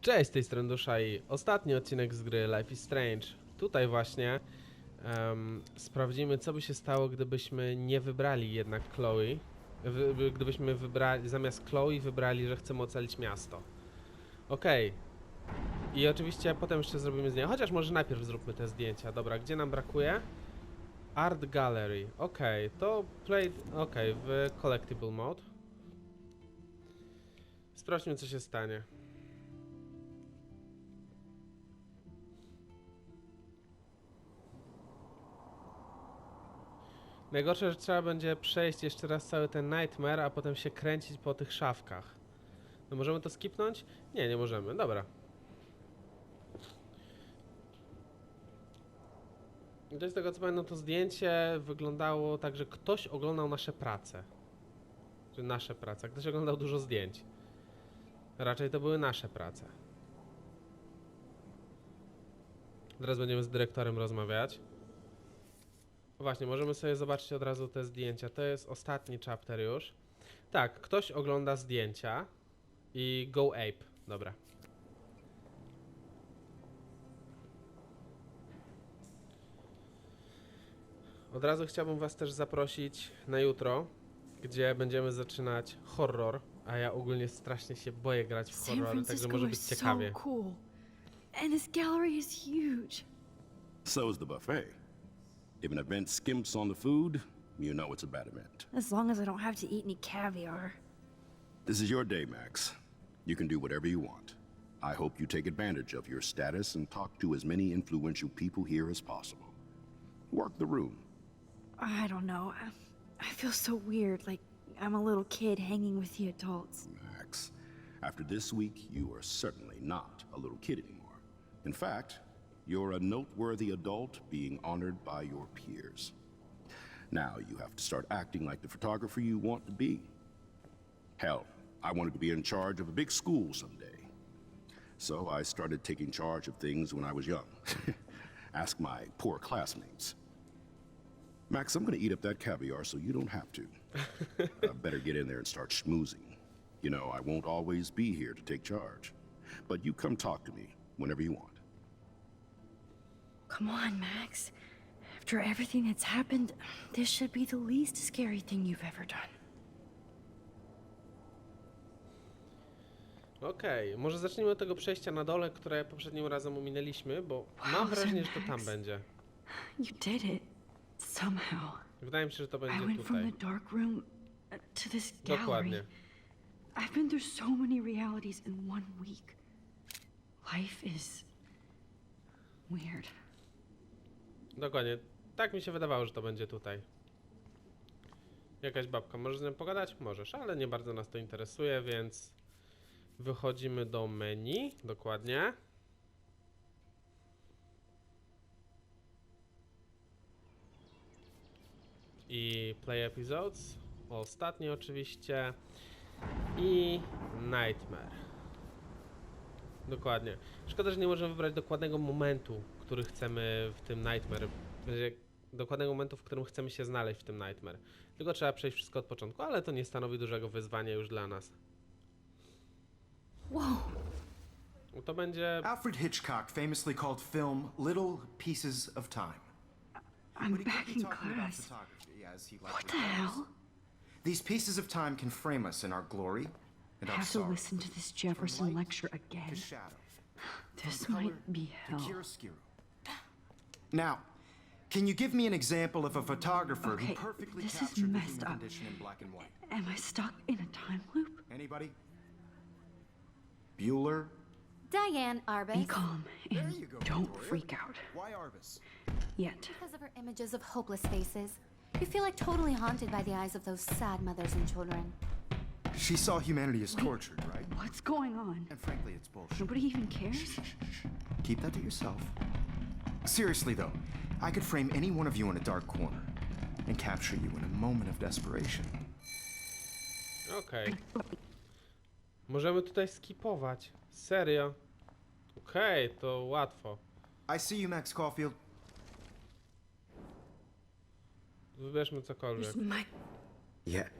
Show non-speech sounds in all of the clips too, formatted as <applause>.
Cześć, z tej strony Dusza i ostatni odcinek z gry Life is Strange. Tutaj właśnie em, sprawdzimy, co by się stało, gdybyśmy nie wybrali jednak Chloe. Wy, gdybyśmy wybrali, zamiast Chloe wybrali, że chcemy ocalić miasto. Okej. I oczywiście potem jeszcze zrobimy zdjęcia, chociaż może najpierw zróbmy te zdjęcia. Dobra, gdzie nam brakuje? Art Gallery. Okej, to play... Okej, w Collectible Mode. Sprawdźmy, co się stanie. Najgorsze, że trzeba będzie przejść jeszcze raz cały ten Nightmare, a potem się kręcić po tych szafkach. No możemy to skipnąć? Nie, nie możemy. Dobra. I z tego co pamiętam, to zdjęcie wyglądało tak, że ktoś oglądał nasze prace. Czy nasze prace. Ktoś oglądał dużo zdjęć. Raczej to były nasze prace. Teraz będziemy z dyrektorem rozmawiać. Właśnie, możemy sobie zobaczyć od razu te zdjęcia. To jest ostatni chapter już. Tak, ktoś ogląda zdjęcia i go ape. Dobra. Od razu chciałbym Was też zaprosić na jutro, gdzie będziemy zaczynać horror, a ja ogólnie strasznie się boję grać w San horrory, także może być is so ciekawie. cool. And this gallery is huge. So is the buffet. If an event skimps on the food, you know it's a bad event. As long as I don't have to eat any caviar. This is your day, Max. You can do whatever you want. I hope you take advantage of your status and talk to as many influential people here as possible. Work the room. I don't know. I, I feel so weird, like I'm a little kid hanging with the adults. Max, after this week, you are certainly not a little kid anymore. In fact, you're a noteworthy adult being honored by your peers. Now you have to start acting like the photographer you want to be. Hell, I wanted to be in charge of a big school someday. So I started taking charge of things when I was young. <laughs> Ask my poor classmates. Max, I'm gonna eat up that caviar so you don't have to. <laughs> I better get in there and start schmoozing. You know, I won't always be here to take charge. But you come talk to me whenever you want. Come on, Max. After everything that's happened, this should be the least scary thing you've ever done. Okej, może zacznijmy od tego przejścia na dole, które poprzednim razem ominęliśmy, bo mam wrażenie, że to tam będzie. You did it. Somehow. Wydaje mi się, że to I będzie went from tutaj. the dark room uh, to this gallery. Dokładnie. I've been through so many realities in one week. Life is weird. Dokładnie. Tak mi się wydawało, że to będzie tutaj. Jakaś babka, możesz z nią pogadać? Możesz, ale nie bardzo nas to interesuje, więc wychodzimy do menu, dokładnie. I play episodes, ostatni oczywiście i Nightmare. Dokładnie. Szkoda, że nie możemy wybrać dokładnego momentu, który chcemy w tym Nightmare. Będzie Dokładnego momentu, w którym chcemy się znaleźć w tym Nightmare. Tylko trzeba przejść wszystko od początku, ale to nie stanowi dużego wyzwania już dla nas. Whoa. No To będzie. Alfred Hitchcock famously called film little pieces of time. I'm back in class. photography, as he What the hell? These pieces of time can frame us in our glory I and our have to sorrow. listen to this Jefferson lecture to again. shadow, This might be to hell. Chiaroscuro. Now, can you give me an example of a photographer Okay, who perfectly this is captured the messed human up. condition in black and white? Am I stuck in a time loop? Anybody? Bueller? Diane Arbus. Be Arbus. calm There and you go, don't Victoria. freak out. Why Arbus? Yet. Because of her images of hopeless faces, you feel like totally haunted by the eyes of those sad mothers and children. She saw humanity as tortured, right? What's going on? And frankly, it's bullshit. Nobody even cares? Keep that to yourself. Seriously, though, I could frame any one of you in a dark corner and capture you in a moment of desperation. Okej. Możemy tutaj skipować. Serio. Okej, to łatwo. I see you, Max Caulfield. Wybierzmy cokolwiek. My Yeah.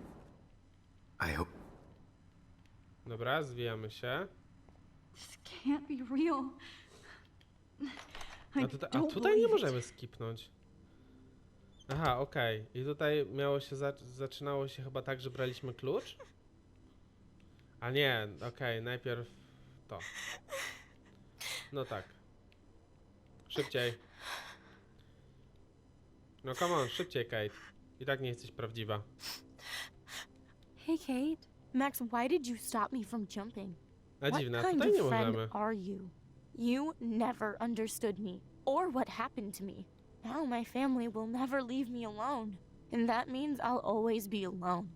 I hope. Dobra, zwijamy się. This can't be real. A, tutaj nie możemy skipnąć. Aha, okej. I tutaj miało się, za zaczynało się chyba tak, że braliśmy klucz? A nie, okej, najpierw to. No tak. Szybciej. No come on, szybciej, Kate. I tak nie jesteś prawdziwa. Hey, Kate. Max, why did you stop me from jumping? A what dziwne, a kind tutaj nie of friend możemy. are you? You never understood me or what happened to me. Now my family will never leave me alone, and that means I'll always be alone.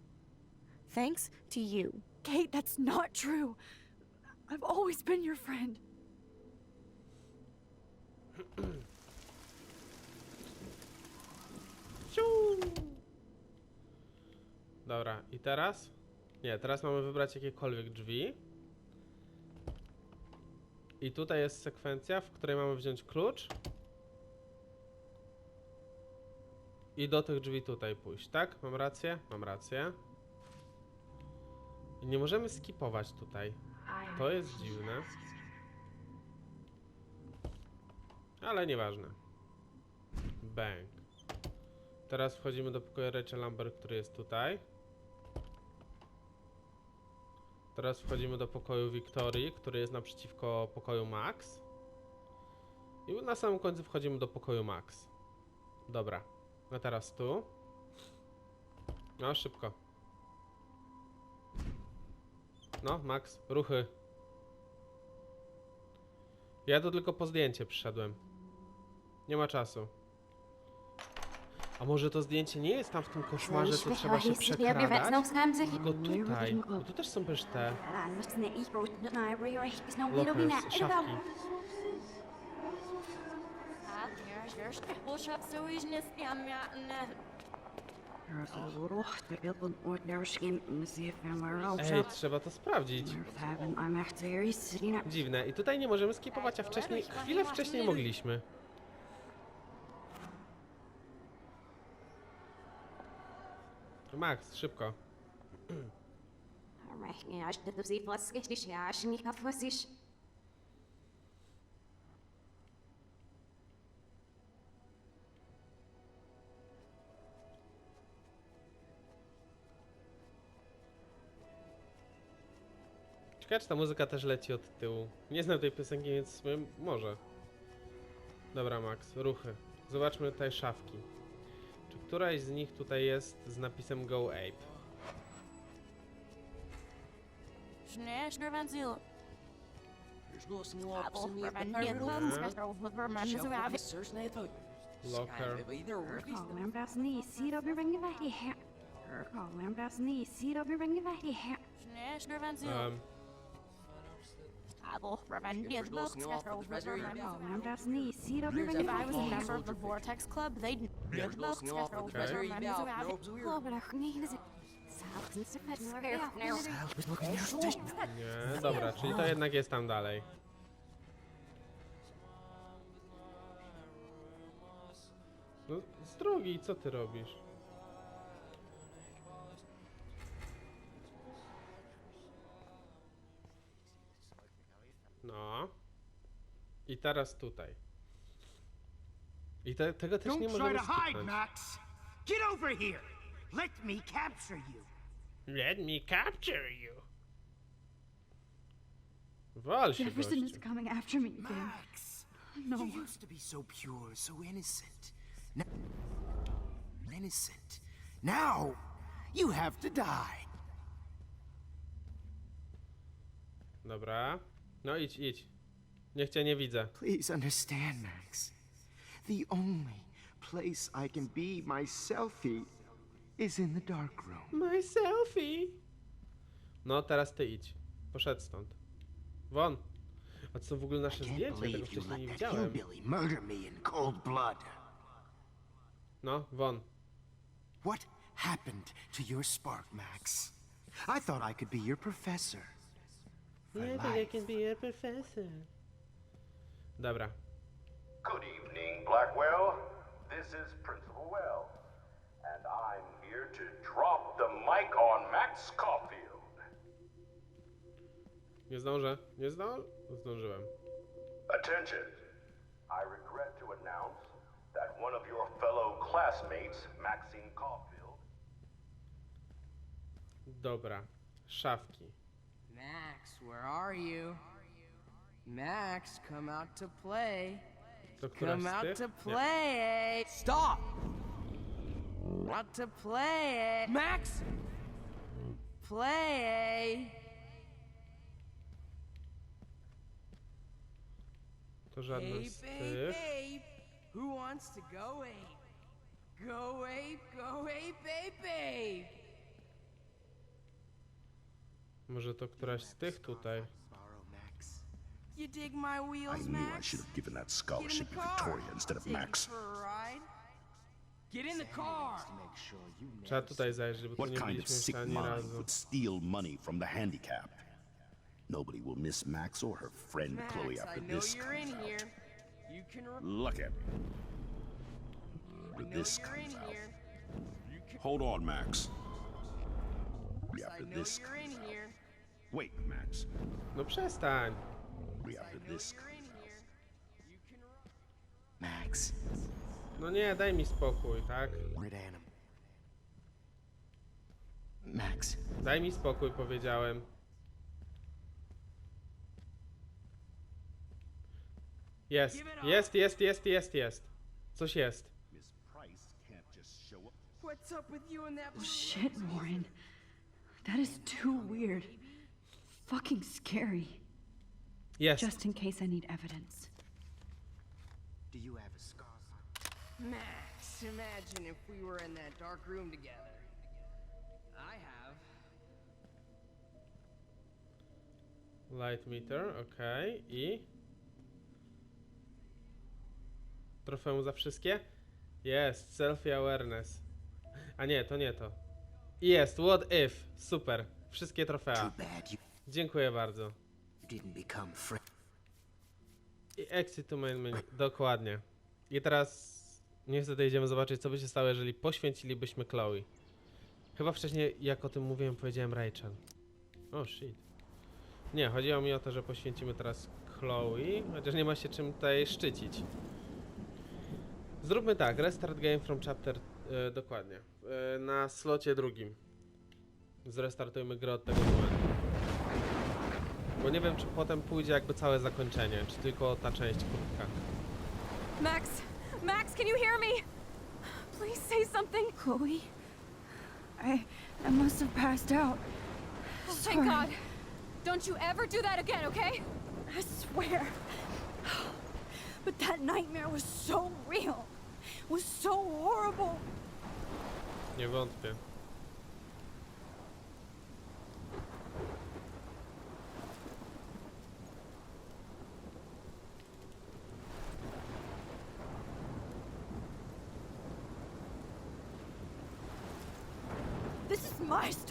Thanks to you. Kate, that's not true. I've always been your friend. Ciu! Dobra, i teraz? Nie, teraz mamy wybrać jakiekolwiek drzwi. I tutaj jest sekwencja, w której mamy wziąć klucz. I do tych drzwi tutaj pójść, tak? Mam rację? Mam rację. I nie możemy skipować tutaj. To jest dziwne. Ale nieważne. Bang. Teraz wchodzimy do pokoju Rachel Lambert, który jest tutaj. Teraz wchodzimy do pokoju Wiktorii, który jest naprzeciwko pokoju Max. I na samym końcu wchodzimy do pokoju Max. Dobra. A teraz tu. No, szybko. No, Max, ruchy. Ja tu tylko po zdjęcie przyszedłem. Nie ma czasu. A może to zdjęcie nie jest tam w tym koszmarze, to trzeba się przekradać? Tylko tutaj. Bo tu też są przecież te lockers, szafki. Ej, trzeba to sprawdzić. Dziwne. I tutaj nie możemy skipować, a wcześniej, chwilę wcześniej mogliśmy. Max, szybko. Ciekawe, czy ta muzyka też leci od tyłu. Nie znam tej piosenki, więc może. Dobra, Max, ruchy. Zobaczmy tutaj szafki. Któraś z nich tutaj jest z napisem Go Ape? Locker. Um, If I was a member of the Vortex Club, they'd nie, dobra, czyli to jednak jest tam dalej. No, z drogi, co ty robisz? No. I teraz tutaj. I te, tego też nie Don't try możemy to hide, skipnąć. Max. Get over here. Let me capture you. Let me capture you. Wal się, Jefferson is gościu. coming after me again. Max, No. you used to be so pure, so innocent. Now, innocent. Now, you have to die. Dobra. No idź, idź. Niech cię nie widzę. Please understand, Max. The only place I can be myself is in the dark room. My selfie. No, teraz ty idź. Poszedł stąd. Won. A co w ogóle nasze Can't zdjęcie? Tego wcześniej nie widziałem. murder me in cold blood. No, won. What happened to your spark, Max? I thought I could be your professor. For life. can be a professor. Dobra. Good evening, Blackwell. This is Principal Well, and I'm here to drop the mic on Max Caulfield. Nie zdążę. Nie zdążę. Zdążyłem. Attention! I regret to announce that one of your fellow classmates, Maxine Caulfield, Dobra. Szafki. Max, where are you? Max, come out to play. To Come out to play. Stop! Out to play. Max! Play. To żadne Hey, z babe, tych. Who wants to go ape? Go ape, go ape, babe, babe. Może to któraś z tych tutaj. You dig my I knew I Max? should have given that Get scholarship to. Victoria instead of Take you Max. for a ride. Get in the car. To make sure you Trzeba tutaj zajrzeć, bo tu What nie kind of byliśmy sick jeszcze ani mind razu. would steal money from the handicapped? Nobody will miss Max or her friend Chloe Max, I after know this you're in comes out. here. You can re- Look at me. I After know this you're in comes out. here. Can Hold on, Max. I After know this you're in comes out. Here. Wait, Max. No przestań. After I know this you're in comes out. here. You can re- Max, No nie, daj mi spokój, tak? rid Max, Daj mi spokój, powiedziałem. Jest, jest, jest, jest, jest, jest. Coś jest. Miss Price can't just show up. What's up with you and that oh, blue Shit, Warren. That is too weird. Fucking scary. Jest. Just in case I need evidence. do you have a scar? Max, imagine if we were in that dark room together. I have. Light meter, okej. I? Trofeum za wszystkie? Jest, selfie awareness. A nie, to nie to. Jest, what if. Super. Wszystkie trofea. Dziękuję bardzo. I exit to main menu. Dokładnie. I teraz niestety idziemy zobaczyć, co by się stało, jeżeli poświęcilibyśmy Chloe. Chyba wcześniej, jak o tym mówiłem, powiedziałem Rachel. Oh shit. Nie, chodziło mi o to, że poświęcimy teraz Chloe, chociaż nie ma się czym tutaj szczycić. Zróbmy tak, restart game from chapter, e, dokładnie, e, na slocie drugim. Zrestartujmy grę od tego momentu. Bo nie wiem, czy potem pójdzie jakby całe zakończenie, czy tylko ta część krótka. Max! Max, can you hear me? Please say something. Chloe? I I must have passed out. Oh, thank God. Don't you ever do that again, okay? I swear. But that nightmare was so real. Was so horrible. Nie wątpię.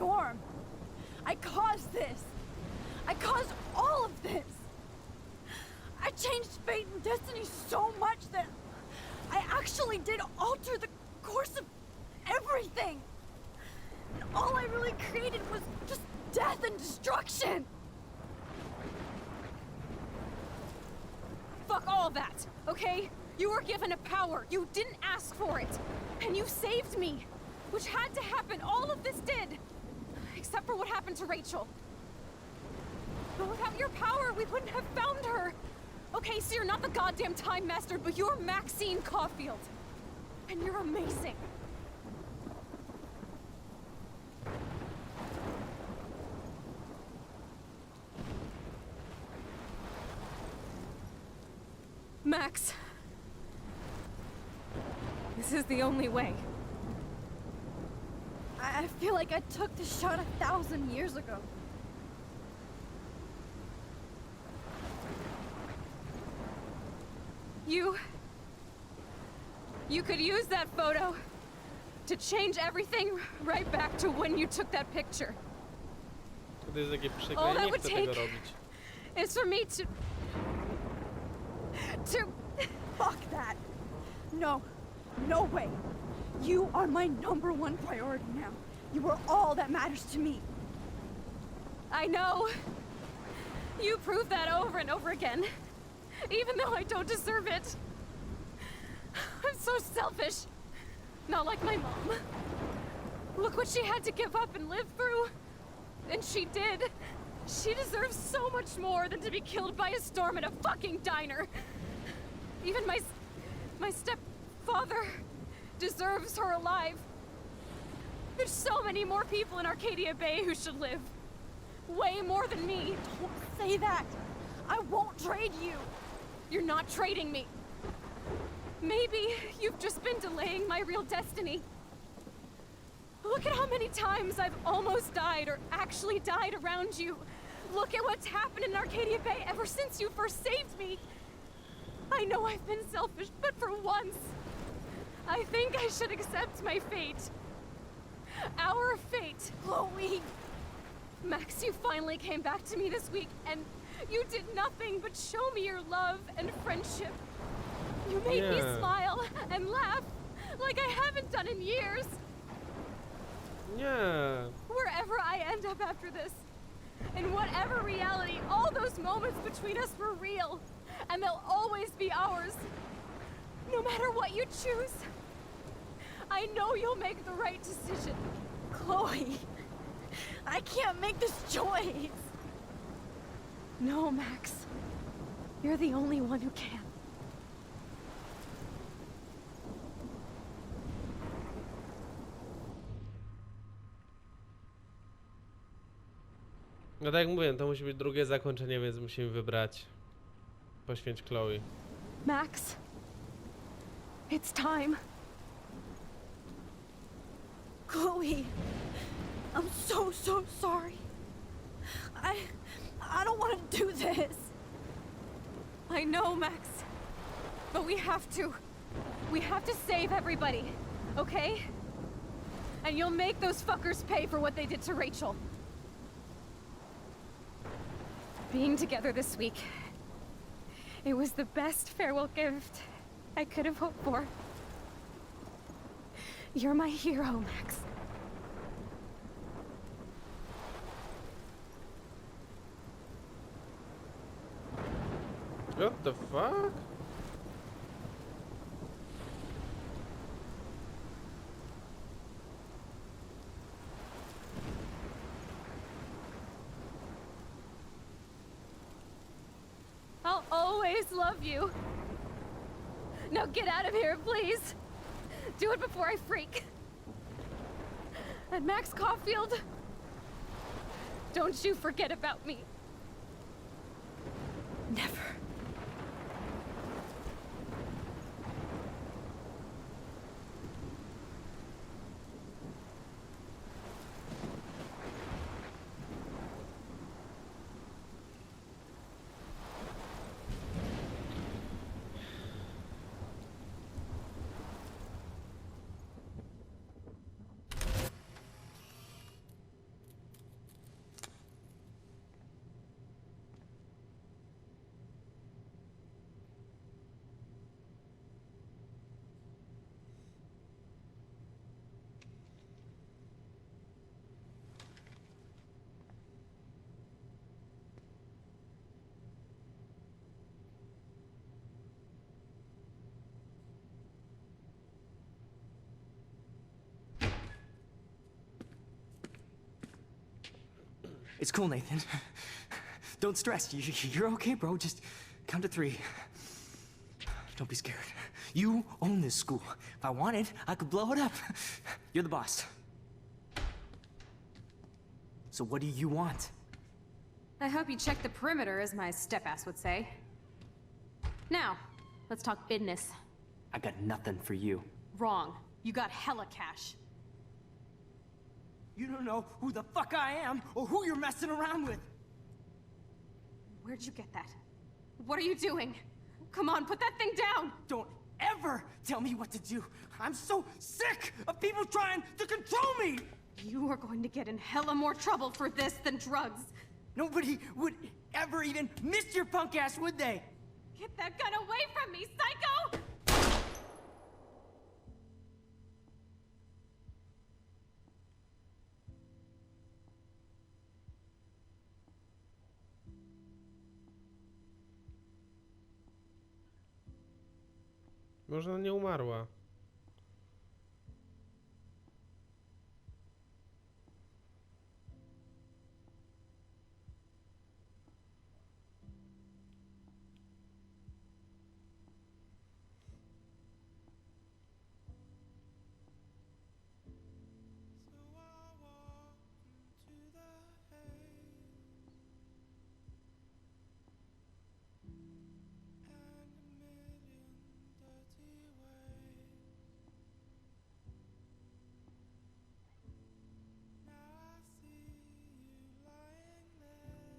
Storm. I caused this. I caused all of this. I changed fate and destiny so much that I actually did alter the course of everything. And all I really created was just death and destruction. Fuck all that, okay? You were given a power. You didn't ask for it. And you saved me. Which had to happen. All of this did. Except for what happened to Rachel. But without your power, we wouldn't have found her. Okay, so you're not the goddamn Time Master, but you're Maxine Caulfield. And you're amazing. Max. This is the only way. I I feel like I took the shot a thousand years ago. You. You could use that photo to change everything right back to when you took that picture. To jest takie przykre, All that would take-. It's for me to. to. <laughs> Fuck that. No, no way. You are my number one priority now. You are all that matters to me. I know. You prove that over and over again. Even though I don't deserve it. I'm so selfish. Not like my mom. Look what she had to give up and live through. And she did. She deserves so much more than to be killed by a storm at a fucking diner. Even my my stepfather deserves her alive. There's so many more people in Arcadia Bay who should live. Way more than me. Don't say that. I won't trade you. You're not trading me. Maybe you've just been delaying my real destiny. Look at how many times I've almost died or actually died around you. Look at what's happened in Arcadia Bay ever since you first saved me. I know I've been selfish, but for once, I think I should accept my fate. Our fate. Chloe! Max, you finally came back to me this week, and you did nothing but show me your love and friendship. You made me smile and laugh like I haven't done in years. Yeah. Wherever I end up after this, in whatever reality, all those moments between us were real, and they'll always be ours. No matter what you choose, I know you'll make the right decision. Chloe, I can't make this choice. No, Max. You're the only one who can. No tak jak mówiłem, to musi być drugie zakończenie, więc musimy wybrać. Poświęć Chloe. Max, it's time. Chloe, I'm so, so sorry. I. I don't want to do this. I know, Max. But we have to. We have to save everybody, okay? And you'll make those fuckers pay for what they did to Rachel. Being together this week, it was the best farewell gift I could have hoped for. You're my hero, Max. What the fuck? I'll always love you. Now get out of here, please. Do it before I freak. And Max Caulfield, don't you forget about me. Never. It's cool, Nathan. Don't stress. You- You're okay, bro. Just count to three. Don't be scared. You own this school. If I wanted, I could blow it up. You're the boss. So what do you want? I hope you check the perimeter, as my step-ass would say. Now, let's talk business. I got nothing for you. Wrong. You got hella cash. You don't know who the fuck I am or who you're messing around with. Where'd you get that? What are you doing? Come on, put that thing down! Don't ever tell me what to do. I'm so sick of people trying to control me. You are going to get in hella more trouble for this than drugs. Nobody would ever even miss your punk ass, would they? Get that gun away from me, psycho! Może ona nie umarła.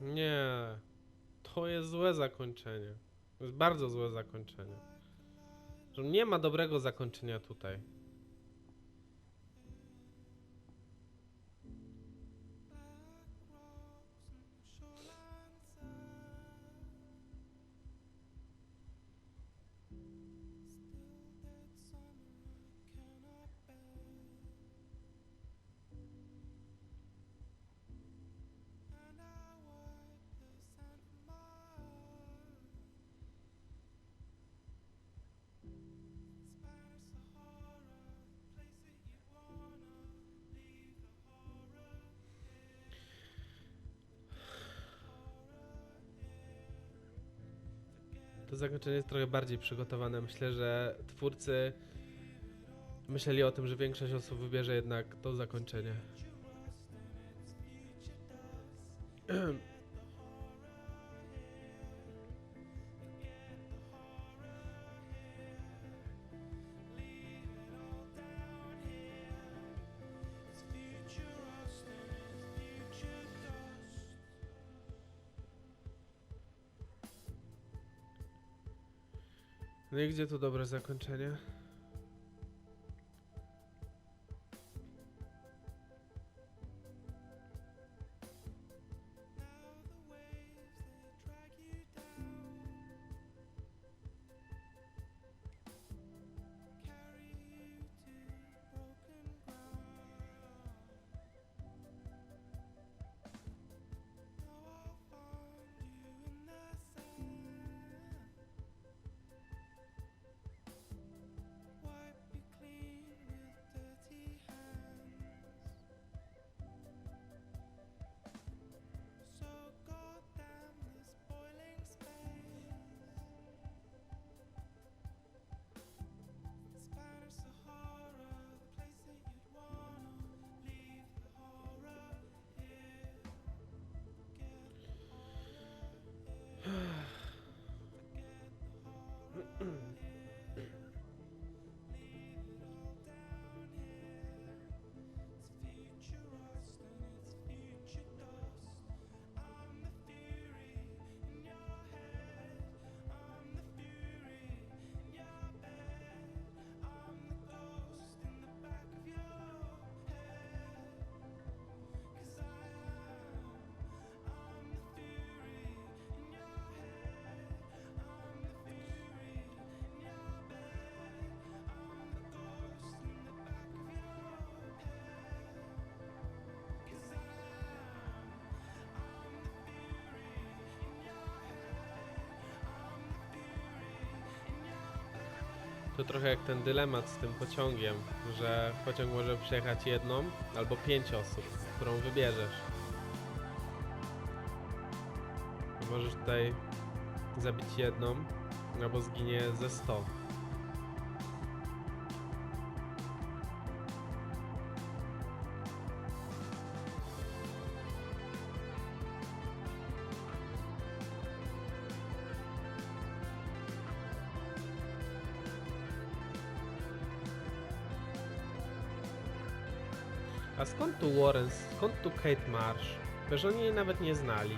Nie. To jest złe zakończenie. To jest bardzo złe zakończenie. Nie ma dobrego zakończenia tutaj. To zakończenie jest trochę bardziej przygotowane. Myślę, że twórcy myśleli o tym, że większość osób wybierze jednak to zakończenie. <clears throat> No i gdzie tu dobre zakończenie? To trochę jak ten dylemat z tym pociągiem, że pociąg może przejechać jedną albo pięć osób, którą wybierzesz. Możesz tutaj zabić jedną, albo zginie ze 100. skąd tu Warren, skąd tu Kate Marsh? Przecież oni jej nawet nie znali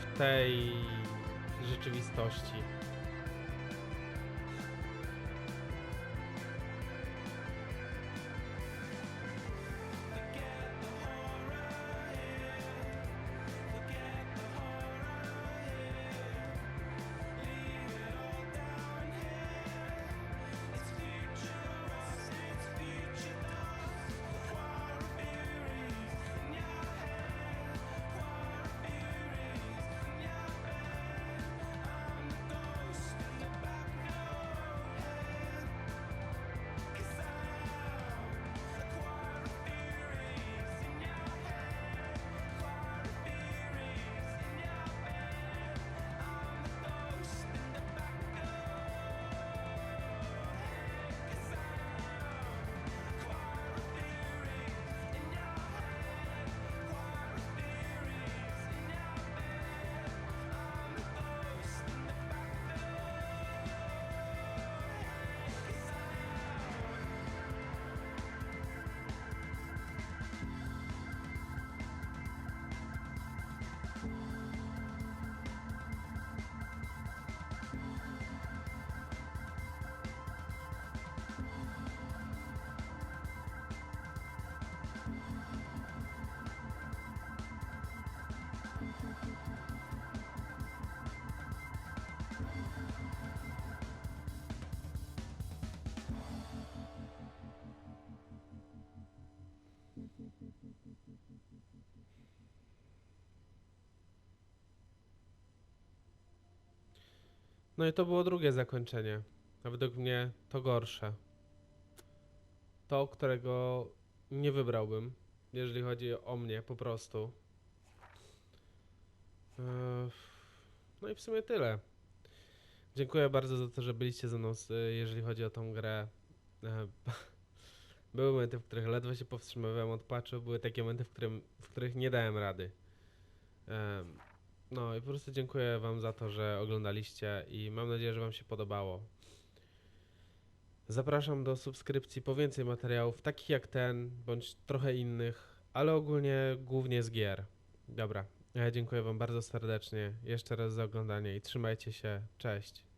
w tej rzeczywistości. No i to było drugie zakończenie. A według mnie to gorsze. To, którego nie wybrałbym, jeżeli chodzi o mnie po prostu. Eee, No i w sumie tyle. Dziękuję bardzo za to, że byliście ze mną, jeżeli chodzi o tą grę. E, <laughs> Były momenty, w których ledwo się powstrzymywałem od płaczu, były takie momenty, w, którym, w których nie dałem rady. No i po prostu dziękuję Wam za to, że oglądaliście i mam nadzieję, że Wam się podobało. Zapraszam do subskrypcji po więcej materiałów, takich jak ten, bądź trochę innych, ale ogólnie głównie z gier. Dobra, ja dziękuję Wam bardzo serdecznie jeszcze raz za oglądanie i trzymajcie się. Cześć.